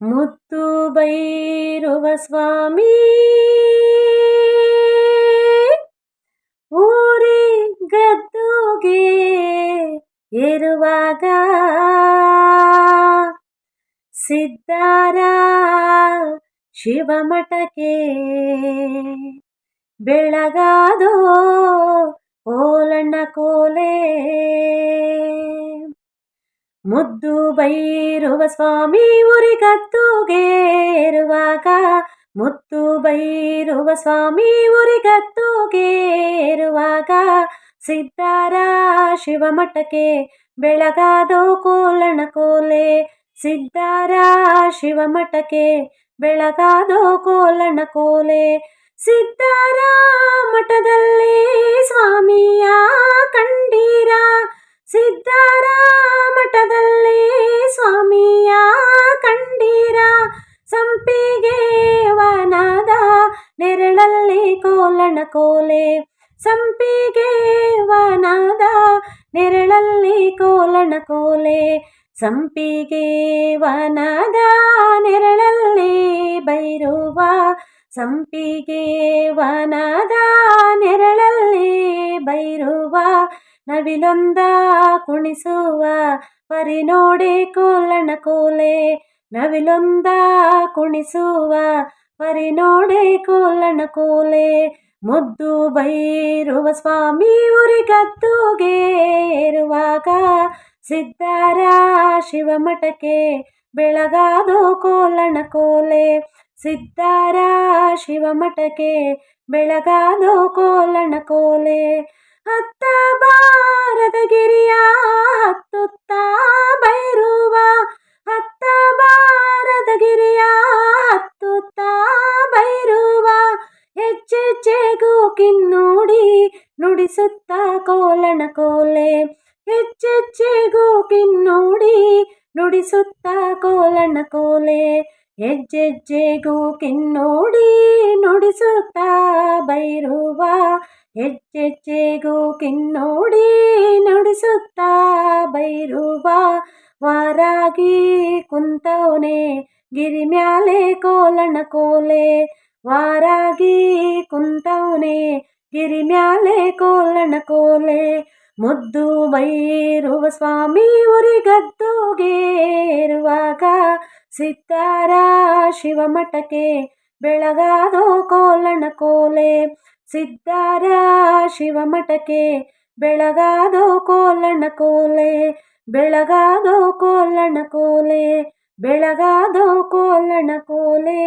ಮುತ್ತು ಬೈರುವ ಸ್ವಾಮಿ. ಊರಿ ಗದ್ದುಗೆ ಇರುವಾಗ ಸಿದ್ಧಾರ ಶಿವಮಠಕ್ಕೆ ಬೆಳಗಾದೋ ಓಲಣ್ಣ ಕೋಲೆ ಮುದ್ದು ಬೈರುವ ಸ್ವಾಮಿ ಉರಿಗತ್ತುಗೇರುವಾಗ ಮುತ್ತು ಬೈರುವ ಸ್ವಾಮಿ ಉರಿಗತ್ತುಗೇರುವಾಗ ಸಿದ್ಧಾರ ಶಿವಮಠಕ್ಕೆ ಬೆಳಗಾದೋ ಕೋಲಣ ಕೋಲೆ. ಸಿದ್ಧಾರ ಶಿವಮಠಕ್ಕೆ ಬೆಳಗಾದೋ ಕೋಲಣ ಕೋಲೆ. ಸಿದ್ಧಾರ ಮಠದಲ್ಲಿ ಕೋಲೆ. ಸಂಪಿಗೆ ವನದ ನೆರಳಲ್ಲಿ ಕೋಲಣ ಕೋಲೆ. ಸಂಪಿಗೆ ವನದ ನೆರಳಲ್ಲಿ ಬೈರುವ. ಸಂಪಿಗೆ ವನದ ನೆರಳಲ್ಲಿ ಬೈರುವ. ನವಿಲೊಂದ ಕುಣಿಸುವ ಪರಿ ನೋಡಿ ಕೋಲಣ ಕೋಲೆ. ನವಿಲೊಂದ ಕುಣಿಸುವ ಪರಿ ನೋಡಿ ಕೋಲಣ ಕೋಲೆ. ಮುದ್ದು ಬೈರುವ ಸ್ವಾಮಿ ಉರಿಗದ್ದುಗೇರುವಾಗ ಸಿದ್ಧಾರ ಶಿವಮಠಕ್ಕೆ ಬೆಳಗಾದು ಕೋಲಣ ಕೋಲೆ. ಸಿದ್ಧಾರ ಶಿವಮಠಕ್ಕೆ ಬೆಳಗಾದು ಕೋಲಣ ಕೋಲೆ. ಹತ್ತ ಬಾರದ ಕಿನ್ನೂಡಿ ನುಡಿಸುತ್ತ ಕೋಲಣ ಕೋಲೆ. ಹೆಚ್ಚೆಚ್ಚೆಗೂ ಕಿನ್ನೋಡಿ ನುಡಿಸುತ್ತ ಕೋಲಣ ಕೋಲೆ. ಹೆಜ್ಜೆಜ್ಜೆಗೂ ಕಿನ್ನೋಡಿ ನುಡಿಸುತ್ತ ಬೈರುವ. ಹೆಜ್ಜೆಜ್ಜೆಗೂ ಕಿನ್ನೋಡಿ ನುಡಿಸುತ್ತ ಬೈರುವ. ವಾರಾಗಿ ಕುಂತವನೇ ಗಿರಿ ಮ್ಯಾಲೆ ಕೋಲಣ ಕೋಲೆ. ವಾರಾಗಿ ಕುಂತವನೆ, ಗಿರಿ ಮ್ಯಾಲೆ ಕೋಲಣ ಕೋಲೆ, ಮುದ್ದು ಬೈರುವ ಸ್ವಾಮಿ ಉರಿಗದ್ದುಗೇರುವಾಗ ಶಿವ ಶಿವಮಠಕ್ಕೆ ಬೆಳಗಾದೋ ಕೋಲಣ ಕೋಲೆ, ಸಿದ್ದಾರ ಶಿವಮಠಕ್ಕೆ ಬೆಳಗಾದೋ ಕೋಲಣ ಕೋಲೆ, ಬೆಳಗಾದೋ ಕೋಲಣ ಕೋಲೆ, ಬೆಳಗಾದೋ ಕೋಲಣ ಕೋಲೆ.